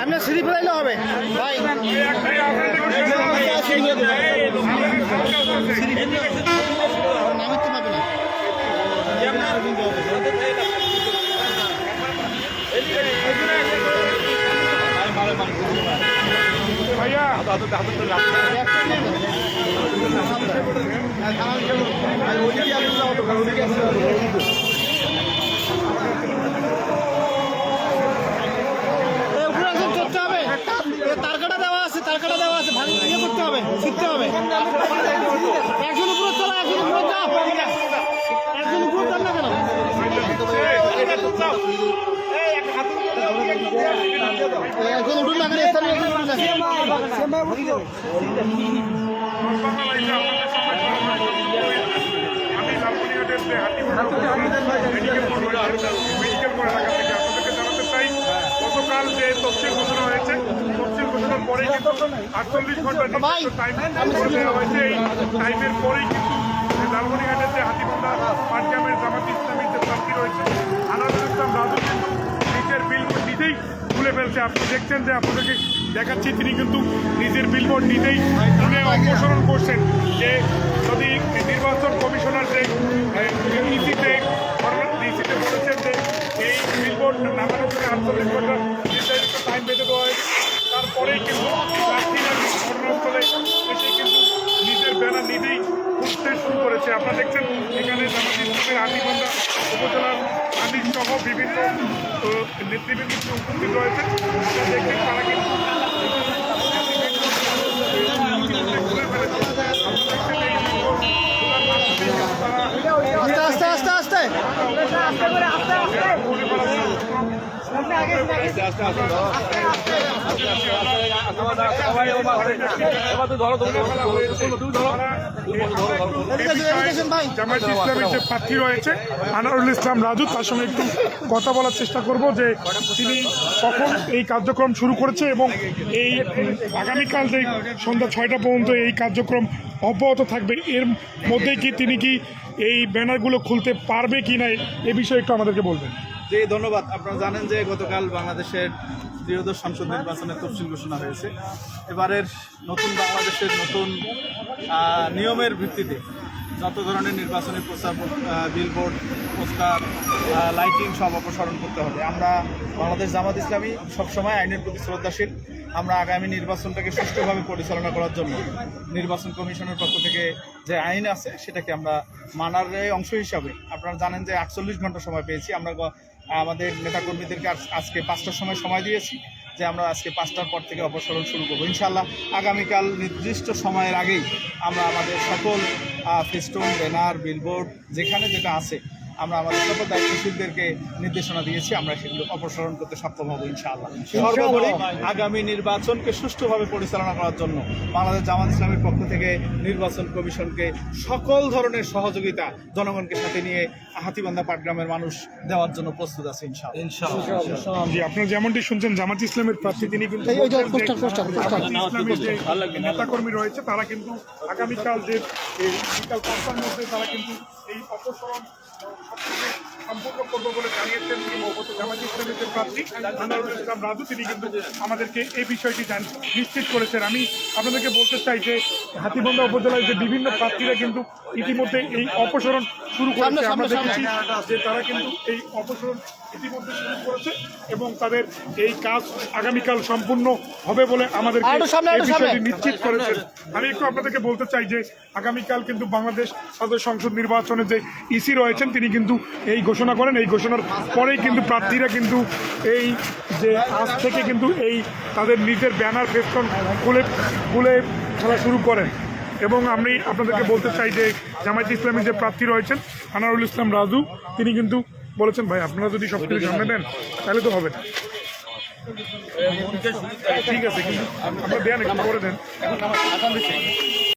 আপনার সিঁড়ি ফেলাইলে হবে। ভাই। নামের তো পাবে না এ, উপরে একজন চড়তে হবে এ, তারকাটা দেওয়া আছে তারকাটা দেওয়া আছে। ভালো ইয়ে করতে হবে শিখতে হবে। একজন উপরে চলো একজন উপরে যাও। একজন উপরে চাল না কেন? একজন গতকাল যে তফসিল ঘোষণা হয়েছে তফসিল ঘোষণার পরে কিন্তু আটচল্লিশ ঘণ্টা টাইম দেওয়া হয়েছে এই টাইমের পরেই কিন্তু যে লালমনিরহাটের যে হাতিবান্ধা পাটগ্রামের জামাত ইসলামীর যে প্রার্থী রয়েছে আনারুল ইসলাম রাজু কিন্তু নিজের বিলবোর্ড নিজেই খুলে ফেলছে। আপনি দেখছেন যে আপনাদেরকে দেখাচ্ছি, তিনি কিন্তু নিজের বিলবোর্ড নিজেই তুলে অপসারণ করছেন যে যদি নির্বাচন কমিশনার যে ইসিতে ইসিতে বলেছেন যে এই বিলবোর্ড নামানোর জন্য আটচল্লিশ ঘণ্টা নির্ধারিত টাইম বেঁধে দেওয়া হয়েছে। তারপরেই কিন্তু করেছে আপনারা দেখছেন এখানে জামাত ইসলামের আদিবান্ধা উপজেলার আমির সহ বিভিন্ন নেতৃবৃন্দ উপস্থিত রয়েছে আপনারা তারা কিন্তু ঘুরে ফেলেছে আপনারা দেখছেন এই বিলবোর্ড খোলার মাধ্যমে তারা আস্তে আস্তে আস্তে আস্তে ঘুরে ফেলার প্রার্থী রয়েছে আনারুল ইসলাম রাজু তার সঙ্গে একটু কথা বলার চেষ্টা করব যে তিনি কখন এই কার্যক্রম শুরু করেছে এবং এই আগামীকাল যে সন্ধ্যা ছয়টা পর্যন্ত এই কার্যক্রম অব্যাহত থাকবে এর মধ্যে কি তিনি কি এই ব্যানারগুলো খুলতে পারবে কি না এ বিষয়ে একটু আমাদেরকে বলবেন জি, ধন্যবাদ। আপনারা জানেন যে গতকাল বাংলাদেশের ত্রিয়োদশ সংসদ নির্বাচনের তফসিল ঘোষণা হয়েছে। এবারের নতুন বাংলাদেশের নতুন নিয়মের ভিত্তিতে যত ধরনের নির্বাচনী প্রচার বিলবোর্ড পোস্টার লাইটিং সব অপসারণ করতে হবে। আমরা বাংলাদেশ জামাত ইসলামী সবসময় আইনের প্রতি শ্রদ্ধাশীল। আমরা আগামী নির্বাচনটাকে সুষ্ঠুভাবে পরিচালনা করার জন্য নির্বাচন কমিশনের পক্ষ থেকে যে আইন আছে, সেটাকে আমরা মানার অংশ হিসাবে, আপনারা জানেন যে আটচল্লিশ ঘণ্টা সময় পেয়েছি। আমরা আমাদের নেতাকর্মীদেরকে আজ- আজকে পাঁচটার সময় সময় দিয়েছি যে আমরা আজকে পাঁচটার পর থেকে অপসারণ শুরু করব। ইনশাল্লাহ আগামীকাল নির্দিষ্ট সময়ের আগেই আমরা আমাদের সকল ফেস্টুন ব্যানার বিলবোর্ড যেখানে যেটা আছে আমরা আমাদের সকল দায়িত্বশীলদেরকে নির্দেশনা দিয়েছি আমরা সেগুলো অপসারণ করতে সক্ষম হব ইনশাআল্লাহ। সর্বোপরি আগামী নির্বাচনকে সুষ্ঠুভাবে পরিচালনা করার জন্য বাংলাদেশ জামাত ইসলামের পক্ষ থেকে নির্বাচন কমিশনকে সকল ধরনের সহযোগিতা জনগণকে সাথে নিয়ে হাতিবান্ধা পাটগ্রামের মানুষ দেওয়ার জন্য প্রস্তুত আছে ইনশাআল্লাহ। জি আপনারা যেমনটি শুনছেন জামাত ইসলামের প্রার্থী তিনি কিন্তু নেতাকর্মী রয়েছে তারা কিন্তু আগামীকাল যে বিকাল পাঁচটার মধ্যে তারা কিন্তু এই অপসরণ সম্পূর্ণ করব বলে জানিয়েছেন জামাত ইসলামের প্রার্থী। আনোয়ারুল ইসলাম রাজু তিনি কিন্তু আমাদেরকে এই বিষয়টি নিশ্চিত করেছেন। আমি আপনাদেরকে বলতে চাই যে হাতিবন্ধা উপজেলায় যে বিভিন্ন প্রার্থীরা কিন্তু ইতিমধ্যে এই অপসরণ শুরু করেছে। আমরা দেখেছি যে তারা কিন্তু এই অপসারণ ইতিমধ্যে শুরু করেছে এবং তাদের এই কাজ আগামীকাল সম্পূর্ণ হবে বলে আমাদের। নিশ্চিত করেছেন। আমি একটু আপনাদেরকে বলতে চাই যে আগামীকাল কিন্তু বাংলাদেশ সদস্য সংসদ নির্বাচনে যে ইসি রয়েছেন তিনি কিন্তু এই ঘোষণা করেন। এই ঘোষণার পরেই কিন্তু প্রার্থীরা কিন্তু এই যে আজ থেকে কিন্তু এই তাদের নিজের ব্যানার ফেস্টন খুলে খুলে খেলা শুরু করেন। এবং আমি আপনাদেরকে বলতে চাই যে জামায়াত ইসলামের যে প্রার্থী রয়েছেন আনারুল ইসলাম রাজু তিনি কিন্তু বলেছেন, ভাই, আপনারা যদি সব কিছু সামনে দেন, তাহলে তো হবে না। ঠিক আছে আপনার আপনারা দেন, একটু করে দেন।